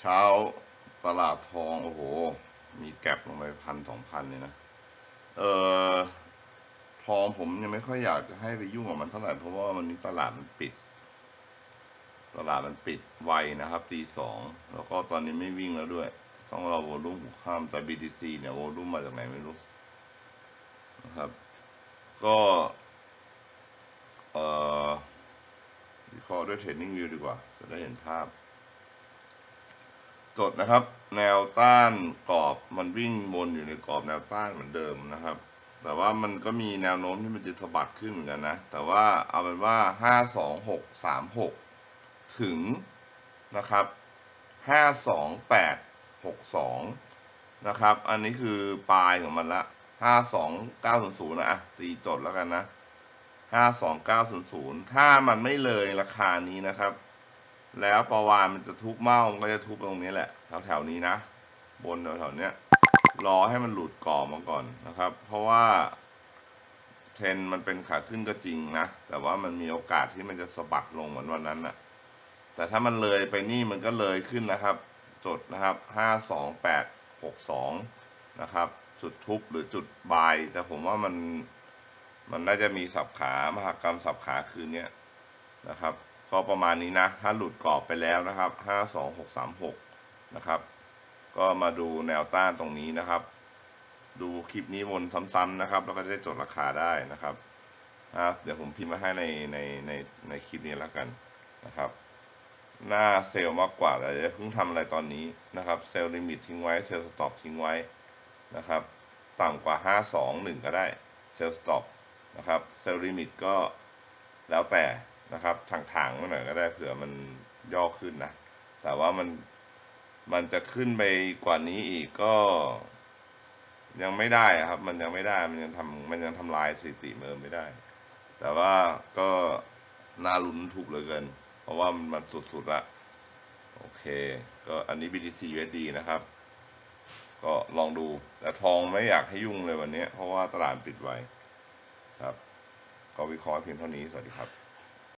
เช้าตลาดทองโอ้โห มีแก็บลงไปพันสองพันเลยนะ เออทองผมยังไม่ค่อยอยากจะให้ไปยุ่งกับมันเท่าไหร่เพราะว่ามันนี้ตลาดมันปิด ตลาดมันปิดไวนะครับตีสองแล้วก็ตอนนี้ไม่วิ่งแล้วด้วย ต้องรอโวลุ่มหัวข้ามแต่ BTC เนี่ยโวลุ่มมาจากไหนไม่รู้นะครับ ก็เอ่อวิเคราะห์ด้วยเทรดนิ่งวิวดีกว่า จะได้เห็นภาพ จดนะครับ แนวต้านกรอบมันวิ่งวนอยู่ในกรอบแนวต้านเหมือนเดิมนะครับ แต่ว่ามันก็มีแนวโน้มที่มันจะสะบัดขึ้นเหมือนกันนะ แต่ว่าเอาเป็นว่าห้าสองหกสามหกถึงนะครับห้าสองแปดหกสองนะครับ อันนี้คือปลายของมันละห้าสองเก้าศูนย์ศูนย์นะอะตีจดแล้วกันนะห้าสองเก้าศูนย์ศูนย์ถ้ามันไม่เลยราคานี้นะครับ แล้วประวานมันจะทุบเมามันก็จะทุบตรงนี้แหละ แถวๆนี้นะ บนแถวๆเนี้ยรอให้มันหลุดกรอบมาก่อนนะครับ เพราะว่าเทรนด์มันเป็นขาขึ้นก็จริงนะ แต่ว่ามันมีโอกาสที่มันจะสะบัดลงเหมือนวันนั้นนะแต่ถ้ามันเลยไปนี่มันก็เลยขึ้นนะครับ จดนะครับห้าสองแปดหกสองนะครับ จุดทุบหรือจุดบาย แต่ผมว่ามันมันน่าจะมีสับขามหากรรมสับขาคืนนี้นะครับ ก็ประมาณนี้นะ ถ้าหลุดกรอบไปแล้วนะครับห้าสองหกสามหกนะครับ ก็มาดูแนวต้านตรงนี้นะครับ ดูคลิปนี้วนซ้ำๆนะครับ แล้วก็จะได้จดราคาได้นะครับ เดี๋ยวผมพิมพ์มาให้ในในในในคลิปนี้แล้วกันนะครับ หน้าเซลล์มากกว่าแต่จะเพิ่งทำอะไรตอนนี้นะครับ เซลล์ลิมิตทิ้งไว้ เซลล์สต็อปทิ้งไว้นะครับ ต่ำกว่า 521 ก็ได้ เซลล์สต็อปนะครับ เซลล์ลิมิตก็แล้วแต่ นะครับทางๆมาหน่อยก็ได้เผื่อมันย่อขึ้นนะ แต่ว่ามันมันจะขึ้นไปกว่านี้อีกก็ ยังไม่ได้ครับ มันยังไม่ได้มันยังทำมันยังทำลายสถิติเมิมไม่ได้ แต่ว่าก็น่าลุ้นถูกเหลือเกิน เพราะว่ามันมันสุดๆละโอเค ก็อันนี้ BTC USD นะครับ ก็ลองดู แต่ทองไม่อยากให้ยุ่งเลยวันนี้ เพราะว่าตลาดปิดไว้ครับ ก็วิเคราะห์เพียงเท่านี้ สวัสดีครับ